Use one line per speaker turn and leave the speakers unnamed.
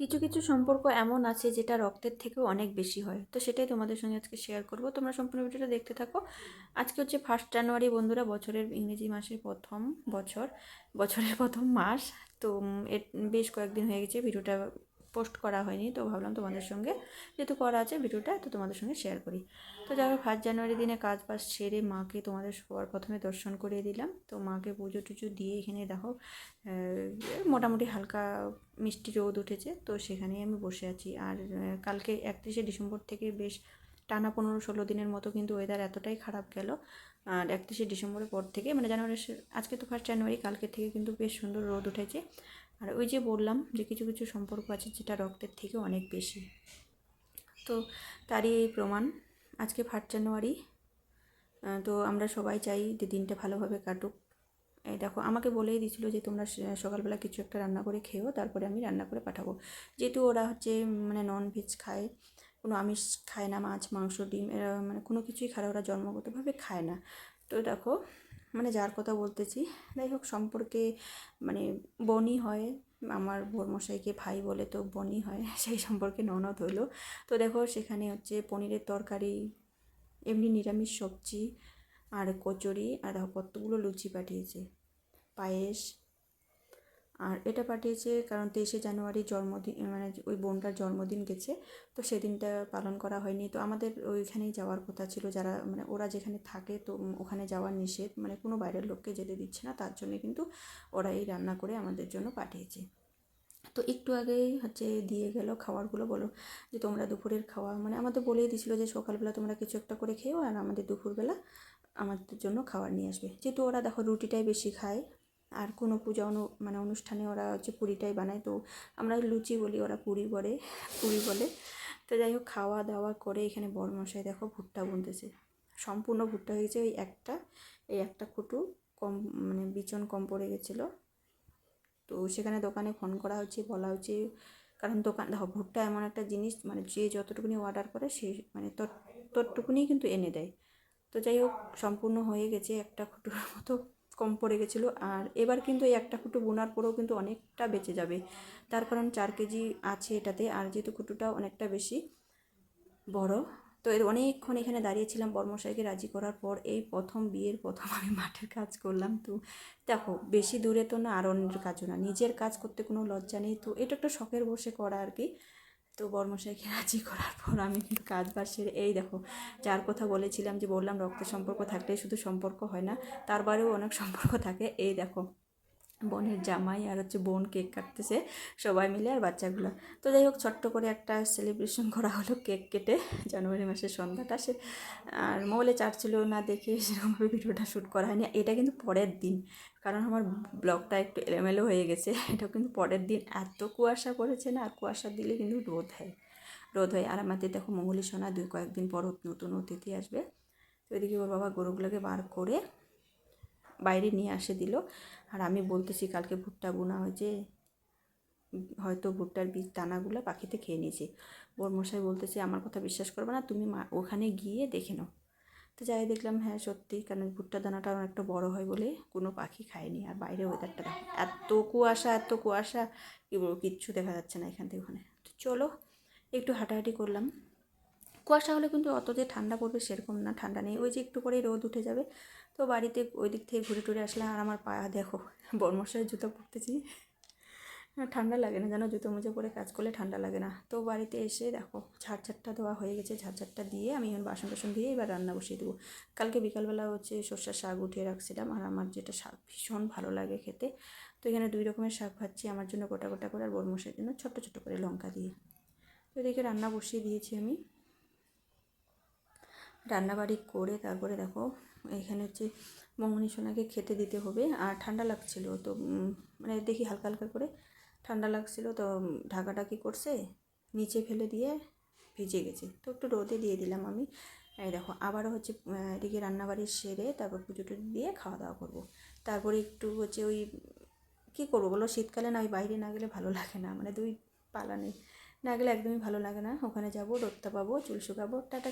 কিছু কিছু সম্পর্ক এমন আছে যেটা রক্তের থেকেও অনেক বেশি হয়। তো সেটাই তোমাদের সঙ্গে আজকে শেয়ার করব। তোমরা সম্পূর্ণ ভিডিওটা দেখতে থাকো। আজকে হচ্ছে ফার্স্ট জানুয়ারি বন্ধুরা, বছরের ইংরেজি মাসের প্রথম বছর, বছরের প্রথম মাস। তো এর বেশ কয়েকদিন হয়ে গেছে ভিডিওটা পোস্ট করা হয়নি তো ভাবলাম তোমাদের সঙ্গে। যেহেতু করা আছে ভিডিওটা তো তোমাদের সঙ্গে শেয়ার করি। তো যাই হোক ফার্স্ট জানুয়ারি দিনে কাজ বাজ সেরে মাকে তোমাদের সবার প্রথমে দর্শন করিয়ে দিলাম। তো মাকে পুজো টুজো দিয়ে এখানে দেখো মোটামুটি হালকা মিষ্টি রোদ উঠেছে তো সেখানেই আমি বসে আছি। আর কালকে একত্রিশে ডিসেম্বর থেকে বেশ টানা পনেরো ষোলো দিনের মতো কিন্তু ওয়েদার এতটাই খারাপ গেল। আর একত্রিশে ডিসেম্বরের পর থেকে মানে জানুয়ারি আজকে তো ফার্স্ট জানুয়ারি কালকে থেকে কিন্তু বেশ সুন্দর রোদ উঠেছে। আর ওই যে বললাম যে কিছু কিছু সম্পর্ক আছে যেটা রক্তের থেকে অনেক বেশি। তো তারই এই প্রমাণ আজকে ফার্স্ট জানুয়ারি। তো আমরা সবাই চাই যে দিনটা ভালোভাবে কাটুক। এই দেখো, আমাকে বলেই দিছিল যে তোমরা সকালবেলা কিছু একটা রান্না করে খেও তারপরে আমি রান্না করে পাঠাবো। যেহেতু ওরা হচ্ছে মানে নন ভেজ খায়, কোনো আমিষ খায় না, মাছ, মাংস, ডিম, এরা মানে কোনো কিছুই খায় ওরা জন্মগতভাবে খায় না। তো দেখো মানে যার কথা বলতেছি। যাই হোক, সম্পর্কে মানে বনি হয়, আমার বোরমশাইকে ভাই বলে তো বনি হয়, সেই সম্পর্কে ননদ হলো তো দেখো, সেখানে হচ্ছে পনিরের তরকারি, এমনি নিরামিষ সবজি, আর কচুরি, আর কতগুলো লুচি পাঠিয়েছে। পায়েস আর এটা পাঠিয়েছে কারণ তেইশে জানুয়ারি জন্মদিন মানে ওই বোনটার জন্মদিন গেছে, তো সেদিনটা পালন করা হয়নি। তো আমাদের ওইখানেই যাওয়ার কথা ছিল, যারা মানে ওরা যেখানে থাকে তো ওখানে যাওয়ার নিষেধ মানে কোনো বাইরের লোককে যেতে দিচ্ছে না, তার জন্য কিন্তু ওরা এই রান্না করে আমাদের জন্য পাঠিয়েছে। তো একটু আগেই হচ্ছে দিয়ে গেল খাবারগুলো, বলো যে তোমরা দুপুরের খাওয়া মানে আমাদের বলেই দিছিল যে সকালবেলা তোমরা কিছু একটা করে খেয়েও আর আমাদের দুপুরবেলা আমাদের জন্য খাবার নিয়ে আসবে। যেহেতু ওরা দেখো রুটিটাই বেশি খায় আর কোনো পূজা অনু মানে অনুষ্ঠানে ওরা হচ্ছে পুরিটাই বানায়। তো আমরা লুচি বলি, ওরা পুরি বলে পুরি বলে। তো যাই হোক, খাওয়া দাওয়া করে এখানে বড় মশাই দেখো ভুট্টা বুনতেছে। সম্পূর্ণ ভুট্টা হয়ে গেছে, ওই একটা, এই একটা কুটু কম মানে বিচন কম পড়ে গেছিল। তো সেখানে দোকানে ফোন করা হচ্ছে, বলা হচ্ছে, কারণ দোকান, দেখো ভুট্টা এমন একটা জিনিস মানে যে যতটুকুনি অর্ডার করে সে মানে তত ততটুকুনি কিন্তু এনে দেয়। তো যাই হোক, সম্পূর্ণ হয়ে গেছে একটা খুঁটুর মতো। কম পড়ে গেছিল। আর এবার কিন্তু এই একটা খুঁটু বোনার পরেও কিন্তু অনেকটা বেঁচে যাবে। তার কারণ চার কেজি আছে এটাতে, আর যেহেতু খুঁটুটা অনেকটা বেশি বড়, তো এর অনেকক্ষণ এখানে দাঁড়িয়েছিলাম বর্মশাইকে রাজি করার পর এই প্রথম বিয়ের প্রথম আমি মাঠের কাজ করলাম। তো দেখো, বেশি দূরে তো না, আর অন্যের কাজও না। নিজের কাজ করতে কোনো লজ্জা নেই। তো এটা একটা শখের বসে করা আর কি। তো বর্মশাইকে রাজি করার পর আমি কিন্তু কাজ সেরে, এই দেখো, যার কথা বলেছিলাম যে বললাম রক্ত সম্পর্ক থাকলে শুধু সম্পর্ক হয় না, তার বারেও অনেক সম্পর্ক থাকে, এই দেখো। বোনের জামাই আর হচ্ছে বোন কেক কাটতেছে, সবাই মিলে আর বাচ্চাগুলো। তো যাই হোক, ছোট্ট করে একটা সেলিব্রেশন করা হলো কেক কেটে, জানুয়ারি মাসের সন্ধ্যাটা সে, আর মোবাইলে চার্জ ছিল না দেখে সেরকমভাবে ভিডিওটা শ্যুট করা হয়নি। এটা কিন্তু পরের দিন, কারণ আমার ব্লগটা একটু এলোমেলো হয়ে গেছে এটা কিন্তু পরের দিন। এত কুয়াশা পড়েছে না আর কুয়াশা দিলে কিন্তু রোদ হয় রোদ হয়। আর আমাদের দেখো মঙ্গলী সোনা দুই কয়েকদিন পর নতুন অতিথি আসবে। তো এদিকে ওর বাবা গরুগুলোকে বার করে বাইরে নিয়ে আসে দিল। আর আমি বলতেছি, কালকে ভুট্টা বোনা হয়েছে। হয়তো ভুট্টার বীজ, দানাগুলো পাখিতে খেয়ে নিয়েছে। ওর মশাই বলতেছে, আমার কথা বিশ্বাস করবে না, তুমি ওখানে গিয়ে দেখে নাও। তো যাই দেখলাম হ্যাঁ সত্যি কারণ ভুট্টা দানাটা অনেকটা বড় হয় বলে কোনো পাখি খায়নি। আর বাইরে ওয়েদারটা দেখো, এত কুয়াশা এত কুয়াশা, কি বলব, কিচ্ছু দেখা যাচ্ছে না এখান থেকে ওখানে। তো চলো, একটু হাঁটাহাঁটি করলাম। কুয়াশা হলে কিন্তু অত যে ঠান্ডা পড়বে সেরকম না, ঠান্ডা নেই। ওই যে একটু করেই রোদ উঠে যাবে। তো বাড়িতে ওই দিক থেকে ঘুরে টুরে আসলে আর আমার পা, দেখো, বর্মশায় জুতো পরতেছি। ঠান্ডা লাগে না জানো, জুতো মুজো পরে কাজ করলে ঠান্ডা লাগে না। তো বাড়িতে এসে দেখো ঝাড় ঝাড়ঝাড়টা দেওয়া হয়ে গেছে ঝাড় ঝাড়ঝাড়টা দিয়ে আমি এখন বাসন টাসন দিয়ে এবার রান্না বসিয়ে দেবো। কালকে বিকালবেলা হচ্ছে সর্ষার শাক উঠিয়ে রাখছিলাম আর আমার যেটা শাক ভীষণ ভালো লাগে খেতে। তো এখানে দুই রকমের শাক ভাজছি, আমার জন্য গোটা গোটা করে আর বর্মশের জন্য ছোট্ট ছোট্ট করে লঙ্কা দিয়ে। তো এদিকে রান্না বসিয়ে দিয়েছি আমি। রান্নাবাড়ি করে তারপরে দেখো, এখানে হচ্ছে মঙ্গনি সোনাকে খেতে দিতে হবে। আর ঠান্ডা লাগছিল, তো মানে দেখি হালকা হালকা করে ঠান্ডা লাগছিল, তো ঢাকাটা কি করছে? নিচে ফেলে দিয়ে ভিজে গেছে। তো একটু রোদে দিয়ে দিলাম আমি। এই দেখো, আবারও হচ্ছে এদিকে রান্নাবাড়ি সেরে তারপর পুজো টুজো দিয়ে খাওয়া দাওয়া করব। তারপরে একটু হচ্ছে ওই, কী করব বলো? শীতকালে না, ওই বাইরে না গেলে ভালো লাগে না। মানে দুই পালা নেই। না গেলে একদমই ভালো লাগে না। ওখানে যাব, রোদটা পাবো, চুল শুকাবো, টাটা।